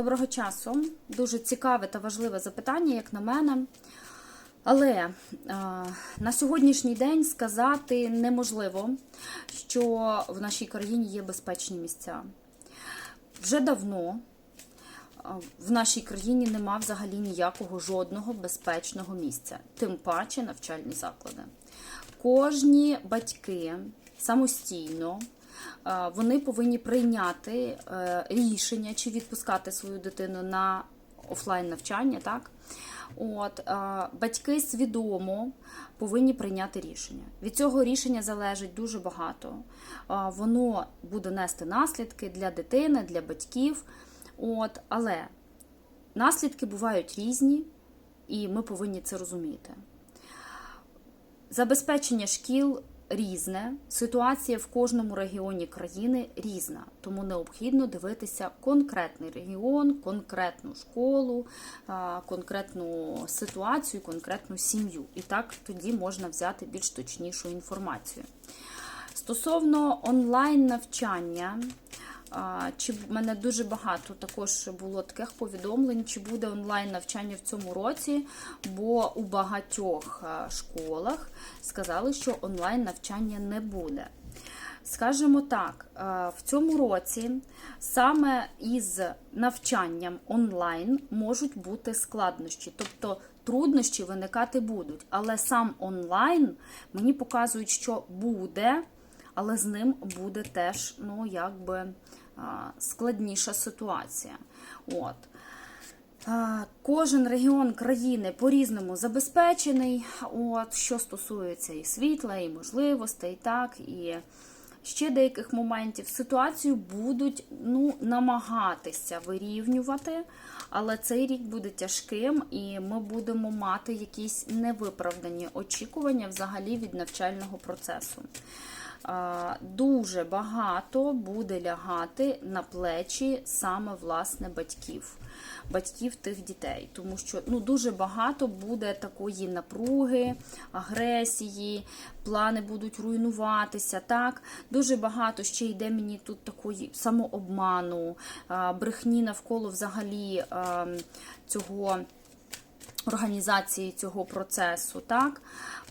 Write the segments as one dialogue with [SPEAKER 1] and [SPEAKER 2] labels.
[SPEAKER 1] Доброго часу. Дуже цікаве та важливе запитання, як на мене. Але е, на сьогоднішній день сказати неможливо, що в нашій країні є безпечні місця. Вже давно е, в нашій країні нема взагалі ніякого жодного безпечного місця, тим паче навчальні заклади. Кожні батьки самостійно вони повинні прийняти е, рішення, чи відпускати свою дитину на офлайн навчання, так? От, е, батьки свідомо повинні прийняти рішення. Від цього рішення залежить дуже багато. Е, Воно буде нести наслідки для дитини, для батьків. От, але наслідки бувають різні, і ми повинні це розуміти. Забезпечення шкіл різне, ситуація в кожному регіоні країни різна, тому необхідно дивитися конкретний регіон, конкретну школу, конкретну ситуацію, конкретну сім'ю. І так тоді можна взяти більш точнішу інформацію. Стосовно онлайн навчання, чи в мене дуже багато також було таких повідомлень, чи буде онлайн навчання в цьому році, бо у багатьох школах сказали, що онлайн навчання не буде. Скажімо так, в цьому році саме із навчанням онлайн можуть бути складнощі, тобто труднощі виникати будуть. Але сам онлайн мені показують, що буде, але з ним буде теж, ну, якби складніша ситуація. От. Кожен регіон країни по-різному забезпечений, от, що стосується і світла, і можливостей, так, і ще деяких моментів. Ситуацію будуть ну, намагатися вирівнювати, але цей рік буде тяжким, і ми будемо мати якісь невиправдані очікування взагалі від навчального процесу. Дуже багато буде лягати на плечі саме власне батьків, батьків тих дітей, тому що ну дуже багато буде такої напруги, агресії, плани будуть руйнуватися. Так, дуже багато ще йде мені тут такої самообману, брехні навколо взагалі цього організації цього процесу. Так?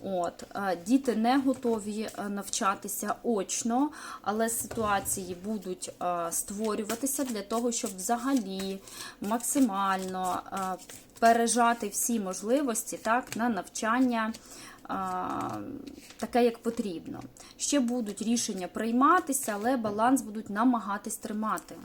[SPEAKER 1] От, е, Діти не готові е, навчатися очно, але ситуації будуть е, створюватися для того, щоб взагалі максимально пережати всі можливості так, на навчання. Таке, як потрібно. Ще будуть рішення прийматися, але баланс будуть намагатись тримати.